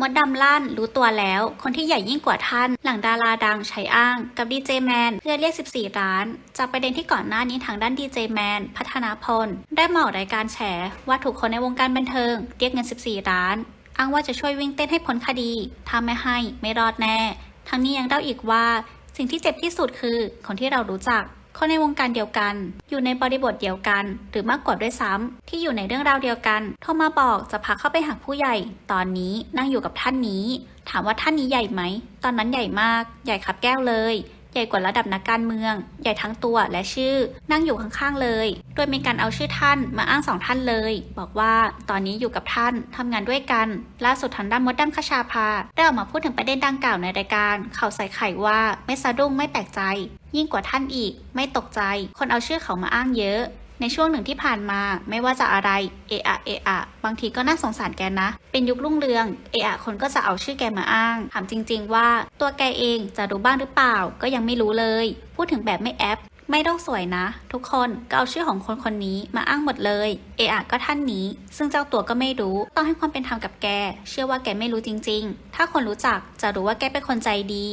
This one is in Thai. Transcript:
มดดำลั่นรู้ตัวแล้ว คนที่ใหญ่ยิ่งกว่าท่าน หลังดาราดังใช้อ้าง กับดีเจแมนเพื่อเรียก 14 ล้าน จากประเด็นที่ก่อนหน้านี้ทางด้านดีเจแมนพัฒนาพล ได้เหมารายการแฉ ว่าถูกคนในวงการบันเทิง เรียกเงิน 14 ล้าน อ้างว่าจะช่วยวิ่งเต้นให้พ้นคดีถ้าไม่ให้ไม่รอดแน่ ทั้งนี้ยังเล่าอีกว่า สิ่งที่เจ็บที่สุดคือคนที่เรารู้จัก คนในวงการเดียวกัน อยู่ในบริบทเดียวกัน หรือมากกว่าด้วยซ้ำที่อยู่ในเรื่องราวเดียวกัน โทรมาบอกจะพาเข้าไปหาผู้ใหญ่ ตอนนี้นั่งอยู่กับท่านนี้ ถามว่าท่านนี้ใหญ่ไหม ตอนนั้นใหญ่มาก ใหญ่ขับแก้วเลย ใหญ่กว่าระดับนักการเมือง ใหญ่ทั้งตัวและชื่อ นั่งอยู่ข้างๆเลย โดยมีการเอาชื่อท่านมาอ้างสองท่านเลย บอกว่าตอนนี้อยู่กับท่านทำงานด้วยกัน ล่าสุดทางด้านมดดำคชาภาได้ออกมาพูดถึงประเด็นดังกล่าวในรายการ ข่าวใส่ไข่ว่าไม่สะดุ้งไม่แปลกใจ ยิ่งกว่าท่านอีก ไม่ตกใจ คนเอาชื่อเขามาอ้างเยอะ ในช่วงหนึ่งที่ผ่านมาไม่ว่าจะอะไรเอะอะเอะอะบางทีก็น่าสงสารแกนะ เป็นยุครุ่งเรืองเอะอะคนก็จะเอาชื่อแกมาอ้างถามจริง ๆ ว่า ตัวแกเองจะรู้บ้างหรือเปล่า ก็ยังไม่รู้เลย พูดถึงแบบไม่แอปไม่โลกสวยนะ ทุกคนก็เอาชื่อของคนคนนี้มาอ้างหมดเลย เอะอะก็ท่านนี้ ซึ่งเจ้าตัวก็ไม่รู้ ต้องให้ความเป็นธรรมกับแก เชื่อว่าแกไม่รู้จริง ๆ ถ้าคนรู้จักจะรู้ว่าแกเป็นคนใจดี